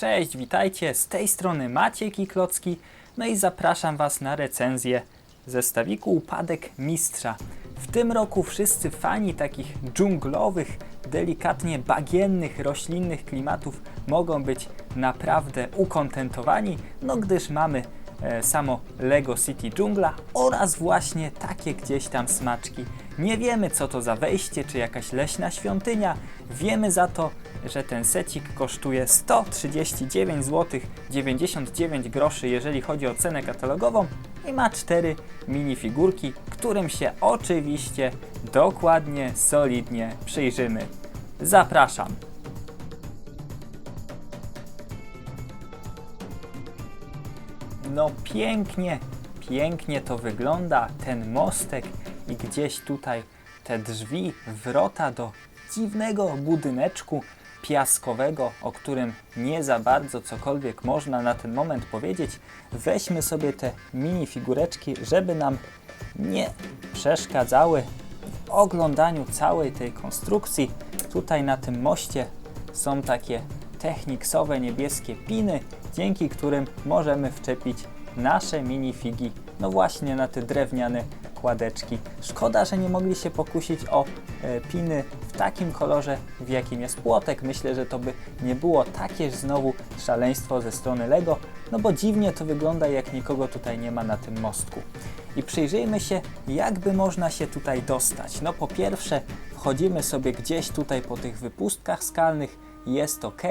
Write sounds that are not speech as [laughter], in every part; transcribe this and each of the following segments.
Cześć, witajcie, z tej strony Maciek i Klocki, no i zapraszam Was na recenzję zestawiku Upadek Mistrza. W tym roku wszyscy fani takich dżunglowych, delikatnie bagiennych, roślinnych klimatów mogą być naprawdę ukontentowani, no gdyż mamy e, samo Lego City Dżungla oraz właśnie takie gdzieś tam smaczki. Nie wiemy co to za wejście, czy jakaś leśna świątynia. Wiemy za to, że ten secik kosztuje 139 zł 99 groszy, jeżeli chodzi o cenę katalogową i ma cztery minifigurki, którym się oczywiście dokładnie, solidnie przyjrzymy. Zapraszam. No pięknie, pięknie to wygląda, ten mostek i gdzieś tutaj te drzwi, wrota do dziwnego budyneczku piaskowego, o którym nie za bardzo cokolwiek można na ten moment powiedzieć. Weźmy sobie te mini figureczki, żeby nam nie przeszkadzały w oglądaniu całej tej konstrukcji. Tutaj na tym moście są takie techniksowe niebieskie piny, dzięki którym możemy wczepić nasze minifigi, no właśnie na te drewniane Szkoda, że nie mogli się pokusić o e, piny w takim kolorze, w jakim jest płotek. Myślę, że to by nie było takież znowu szaleństwo ze strony Lego, no bo dziwnie to wygląda, jak nikogo tutaj nie ma na tym mostku. I przyjrzyjmy się, jakby można się tutaj dostać. No po pierwsze, wchodzimy sobie gdzieś tutaj po tych wypustkach skalnych, jest ok.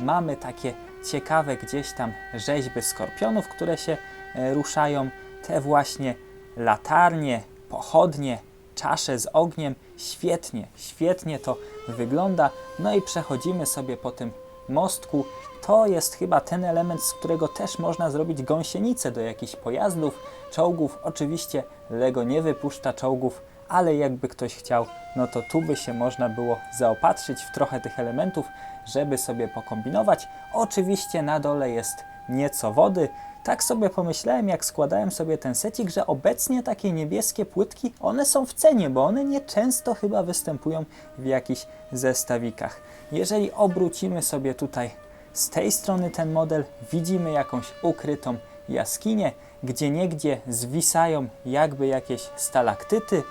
Mamy takie ciekawe gdzieś tam rzeźby skorpionów, które się e, ruszają. Te właśnie latarnie, pochodnie, czasze z ogniem. Świetnie, świetnie to wygląda. No i przechodzimy sobie po tym mostku. To jest chyba ten element, z którego też można zrobić gąsienicę do jakichś pojazdów, czołgów. Oczywiście Lego nie wypuszcza czołgów, ale jakby ktoś chciał, no to tu by się można było zaopatrzyć w trochę tych elementów, żeby sobie pokombinować. Oczywiście na dole jest nieco wody. Tak sobie pomyślałem, jak składałem sobie ten secik, że obecnie takie niebieskie płytki, one są w cenie, bo one nieczęsto chyba występują w jakichś zestawikach. Jeżeli obrócimy sobie tutaj z tej strony ten model, widzimy jakąś ukrytą jaskinię, gdzie niegdzie zwisają jakby jakieś stalaktyty,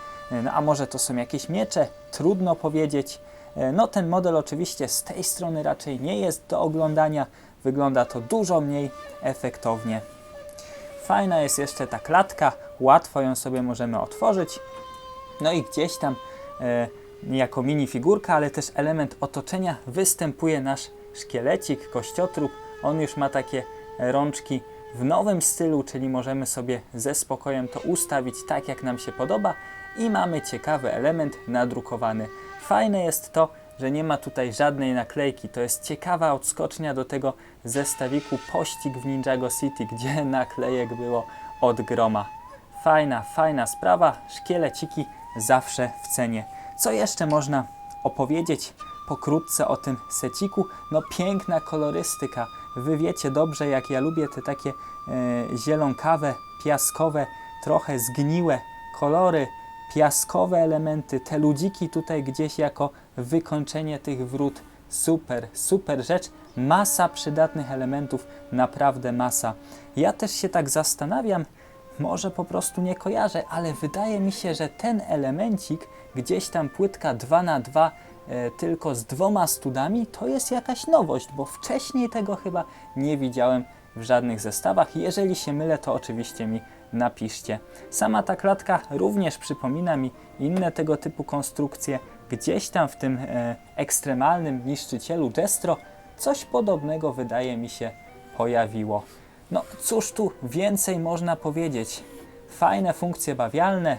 no a może to są jakieś miecze, trudno powiedzieć. No ten model oczywiście z tej strony raczej nie jest do oglądania, wygląda to dużo mniej efektownie. Fajna jest jeszcze ta klatka, łatwo ją sobie możemy otworzyć. No i gdzieś tam e, jako minifigurka, ale też element otoczenia występuje nasz szkielecik, kościotrup. On już ma takie rączki w nowym stylu, czyli możemy sobie ze spokojem to ustawić tak, jak nam się podoba i mamy ciekawy element nadrukowany. Fajne jest to, że nie ma tutaj żadnej naklejki. To jest ciekawa odskocznia do tego zestawiku Pościg w Ninjago City, [laughs] gdzie naklejek było od groma. Fajna, fajna sprawa. Szkieleciki zawsze w cenie. Co jeszcze można opowiedzieć pokrótce o tym seciku? No piękna kolorystyka. Wy wiecie dobrze, jak ja lubię te takie e, zielonkawe, piaskowe, trochę zgniłe kolory, piaskowe elementy, te ludziki tutaj gdzieś jako wykończenie tych wrót. Super, super rzecz. Masa przydatnych elementów, naprawdę masa. Ja też się tak zastanawiam, może po prostu nie kojarzę, ale wydaje mi się, że ten elemencik, gdzieś tam płytka 2 na 2 e, tylko z dwoma studami, to jest jakaś nowość, bo wcześniej tego chyba nie widziałem w żadnych zestawach. Jeżeli się mylę, to oczywiście mi napiszcie. Sama ta klatka również przypomina mi inne tego typu konstrukcje. Gdzieś tam w tym e, ekstremalnym niszczycielu Destro coś podobnego wydaje mi się pojawiło. No cóż tu więcej można powiedzieć? Fajne funkcje bawialne,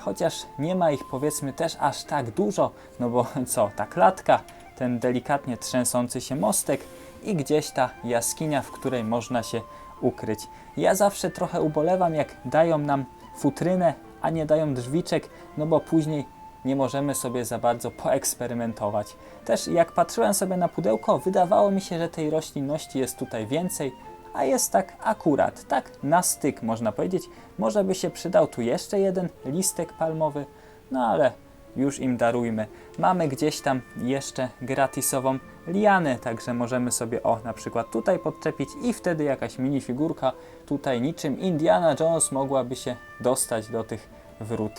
chociaż nie ma ich powiedzmy też aż tak dużo, no bo co, ta klatka, ten delikatnie trzęsący się mostek i gdzieś ta jaskinia, w której można się ukryć. Ja zawsze trochę ubolewam, jak dają nam futrynę, a nie dają drzwiczek, no bo później nie możemy sobie za bardzo poeksperymentować. Też jak patrzyłem sobie na pudełko, wydawało mi się, że tej roślinności jest tutaj więcej, a jest tak akurat, tak na styk można powiedzieć. Może by się przydał tu jeszcze jeden listek palmowy, no ale już im darujmy. Mamy gdzieś tam jeszcze gratisową lianę, także możemy sobie o na przykład tutaj podczepić i wtedy jakaś minifigurka tutaj niczym Indiana Jones mogłaby się dostać do tych wrót.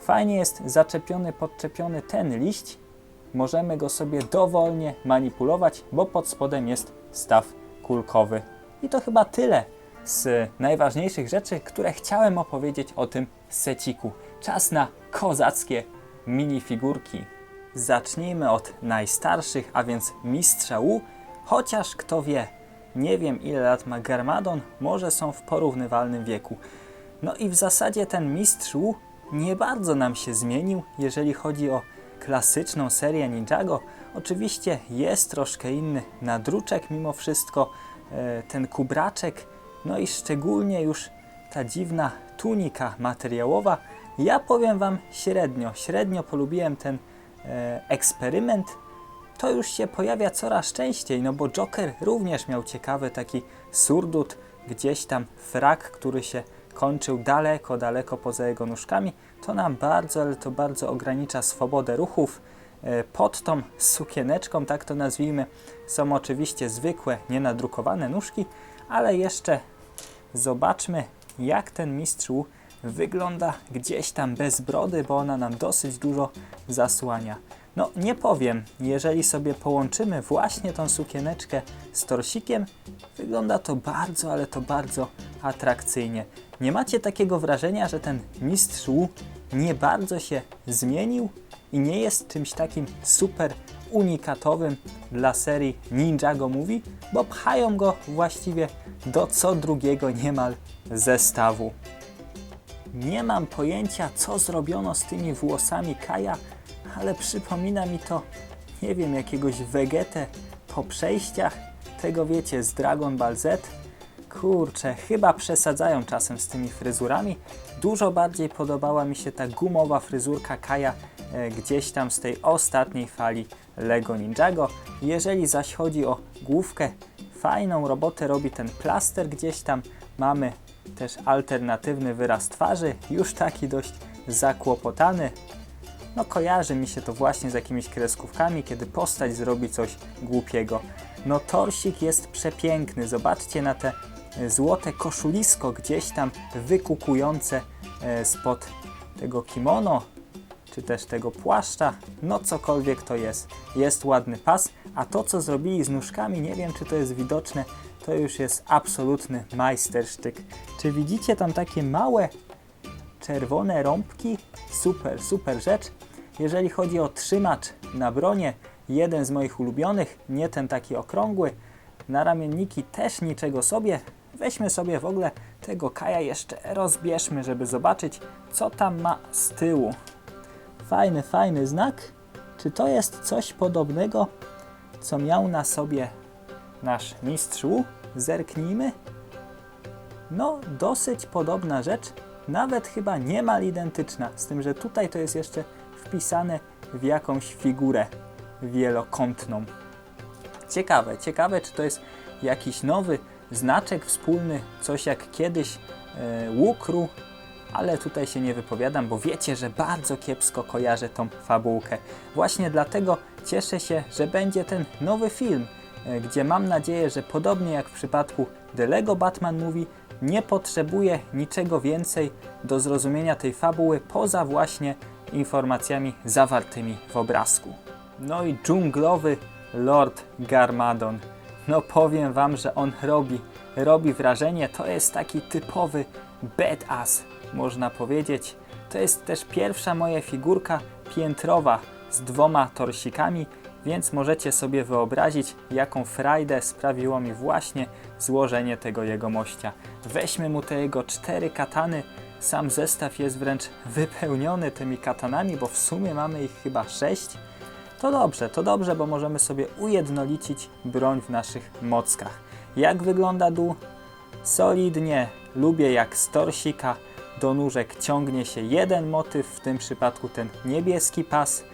Fajnie jest zaczepiony, podczepiony ten liść. Możemy go sobie dowolnie manipulować, bo pod spodem jest staw kulkowy. I to chyba tyle z najważniejszych rzeczy, które chciałem opowiedzieć o tym seciku. Czas na kozackie minifigurki. Zacznijmy od najstarszych, a więc Mistrza Wu, chociaż kto wie, nie wiem ile lat ma Garmadon, może są w porównywalnym wieku. No i w zasadzie ten Mistrz Wu nie bardzo nam się zmienił, jeżeli chodzi o klasyczną serię Ninjago. Oczywiście jest troszkę inny nadruczek mimo wszystko, e, ten kubraczek, no i szczególnie już ta dziwna tunika materiałowa. Ja powiem Wam średnio, średnio polubiłem ten e, eksperyment. To już się pojawia coraz częściej, no bo Joker również miał ciekawy taki surdut, gdzieś tam frak, który się kończył daleko, daleko poza jego nóżkami. To nam bardzo, ale to bardzo ogranicza swobodę ruchów. E, Pod tą sukieneczką, tak to nazwijmy, są oczywiście zwykłe, nienadrukowane nóżki, ale jeszcze zobaczmy, jak ten mistrz wygląda gdzieś tam bez brody, bo ona nam dosyć dużo zasłania. No nie powiem, jeżeli sobie połączymy właśnie tą sukieneczkę z torsikiem, wygląda to bardzo, ale to bardzo atrakcyjnie. Nie macie takiego wrażenia, że ten mistrz Wu nie bardzo się zmienił i nie jest czymś takim super unikatowym dla serii Ninjago Movie, bo pchają go właściwie do co drugiego niemal zestawu. Nie mam pojęcia, co zrobiono z tymi włosami Kaja, ale przypomina mi to, nie wiem, jakiegoś Vegetę po przejściach. Tego wiecie, z Dragon Ball Z. Kurczę, chyba przesadzają czasem z tymi fryzurami. Dużo bardziej podobała mi się ta gumowa fryzurka Kaja e, gdzieś tam z tej ostatniej fali Lego Ninjago. Jeżeli zaś chodzi o główkę, fajną robotę robi ten plaster gdzieś tam. Mamy też alternatywny wyraz twarzy, już taki dość zakłopotany. No kojarzy mi się to właśnie z jakimiś kreskówkami, kiedy postać zrobi coś głupiego. No torsik jest przepiękny, zobaczcie na te e, złote koszulisko gdzieś tam wykukujące e, spod tego kimono, czy też tego płaszcza, no cokolwiek to jest. Jest ładny pas, a to co zrobili z nóżkami, nie wiem czy to jest widoczne, to już jest absolutny majstersztyk. Czy widzicie tam takie małe czerwone rąbki? Super, super rzecz. Jeżeli chodzi o trzymacz na bronie, jeden z moich ulubionych, nie ten taki okrągły. Na ramienniki też niczego sobie. Weźmy sobie w ogóle tego kaja jeszcze rozbierzmy, żeby zobaczyć, co tam ma z tyłu. Fajny, fajny znak. Czy to jest coś podobnego, co miał na sobie nasz mistrz Wu? Zerknijmy. No, dosyć podobna rzecz, nawet chyba niemal identyczna, z tym, że tutaj to jest jeszcze wpisane w jakąś figurę wielokątną. Ciekawe, ciekawe, czy to jest jakiś nowy znaczek wspólny, coś jak kiedyś e, Łukru, ale tutaj się nie wypowiadam, bo wiecie, że bardzo kiepsko kojarzę tą fabułkę. Właśnie dlatego cieszę się, że będzie ten nowy film, e, gdzie mam nadzieję, że podobnie jak w przypadku The Lego Batman Movie, nie potrzebuje niczego więcej do zrozumienia tej fabuły poza właśnie informacjami zawartymi w obrazku. No i dżunglowy Lord Garmadon. No powiem wam, że on robi, robi wrażenie. To jest taki typowy badass, można powiedzieć. To jest też pierwsza moja figurka piętrowa z dwoma torsikami, więc możecie sobie wyobrazić, jaką frajdę sprawiło mi właśnie złożenie tego jego mościa. Weźmy mu te jego cztery katany. Sam zestaw jest wręcz wypełniony tymi katanami, bo w sumie mamy ich chyba sześć. To dobrze, to dobrze, bo możemy sobie ujednolicić broń w naszych mockach. Jak wygląda dół? Solidnie. Lubię jak z torsika do nóżek ciągnie się jeden motyw, w tym przypadku ten niebieski pas.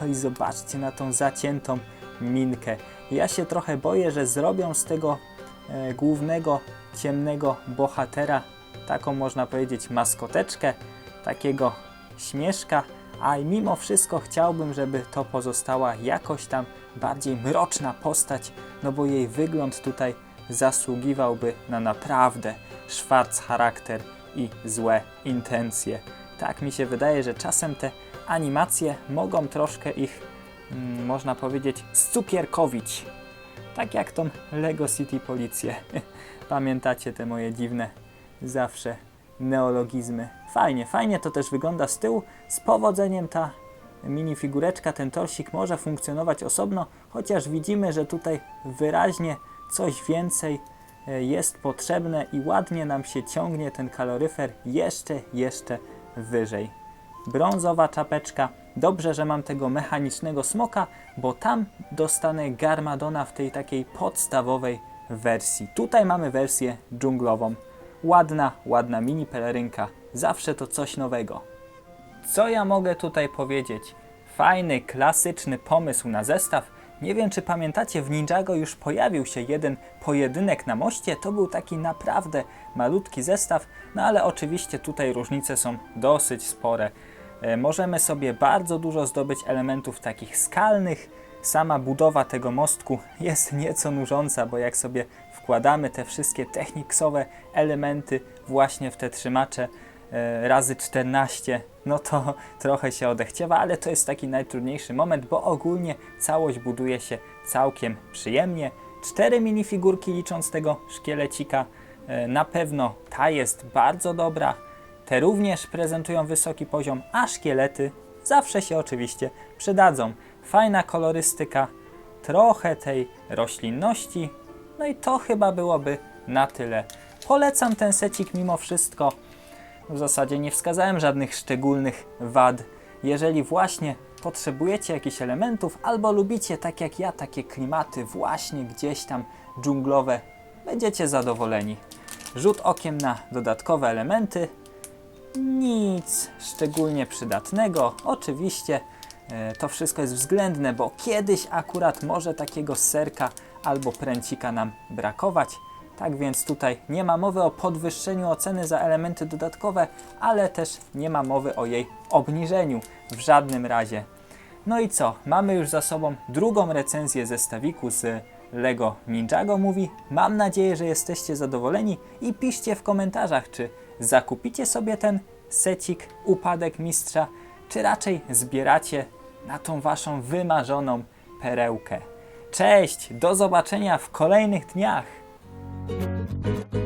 No i zobaczcie na tą zaciętą minkę. Ja się trochę boję, że zrobią z tego e, głównego ciemnego bohatera taką można powiedzieć maskoteczkę, takiego śmieszka, a mimo wszystko chciałbym, żeby to pozostała jakoś tam bardziej mroczna postać, no bo jej wygląd tutaj zasługiwałby na naprawdę szwarc charakter i złe intencje. Tak mi się wydaje, że czasem te animacje mogą troszkę ich, mm, można powiedzieć, scukierkowić. Tak jak tą Lego City Policję. [laughs] Pamiętacie te moje dziwne zawsze neologizmy. Fajnie, fajnie to też wygląda z tyłu. Z powodzeniem ta minifigureczka, ten torsik może funkcjonować osobno, chociaż widzimy, że tutaj wyraźnie coś więcej jest potrzebne i ładnie nam się ciągnie ten kaloryfer jeszcze, jeszcze wyżej. Brązowa czapeczka. Dobrze, że mam tego mechanicznego smoka, bo tam dostanę Garmadona w tej takiej podstawowej wersji. Tutaj mamy wersję dżunglową. Ładna, ładna mini pelerynka. Zawsze to coś nowego. Co ja mogę tutaj powiedzieć? Fajny, klasyczny pomysł na zestaw. Nie wiem, czy pamiętacie, w Ninjago już pojawił się jeden pojedynek na moście. To był taki naprawdę malutki zestaw, no ale oczywiście tutaj różnice są dosyć spore. E, możemy sobie bardzo dużo zdobyć elementów takich skalnych. Sama budowa tego mostku jest nieco nużąca, bo jak sobie wkładamy te wszystkie techniksowe elementy właśnie w te trzymacze razy 14, no to [laughs] trochę się odechciewa, ale to jest taki najtrudniejszy moment, bo ogólnie całość buduje się całkiem przyjemnie. Cztery minifigurki licząc tego szkielecika, e, na pewno ta jest bardzo dobra. Te również prezentują wysoki poziom, a szkielety zawsze się oczywiście przydadzą. Fajna kolorystyka, trochę tej roślinności, no i to chyba byłoby na tyle. Polecam ten secik mimo wszystko. W zasadzie nie wskazałem żadnych szczególnych wad. Jeżeli właśnie potrzebujecie jakichś elementów albo lubicie tak jak ja takie klimaty właśnie gdzieś tam dżunglowe, będziecie zadowoleni. Rzut okiem na dodatkowe elementy. Nic szczególnie przydatnego. Oczywiście e, to wszystko jest względne, bo kiedyś akurat może takiego serka albo pręcika nam brakować. Tak więc tutaj nie ma mowy o podwyższeniu oceny za elementy dodatkowe, ale też nie ma mowy o jej obniżeniu w żadnym razie. No i co? Mamy już za sobą drugą recenzję zestawiku z Lego Ninjago Movie. Mam nadzieję, że jesteście zadowoleni i piszcie w komentarzach, czy zakupicie sobie ten secik Upadek Mistrza, czy raczej zbieracie na tą waszą wymarzoną perełkę. Cześć, do zobaczenia w kolejnych dniach. Thank you.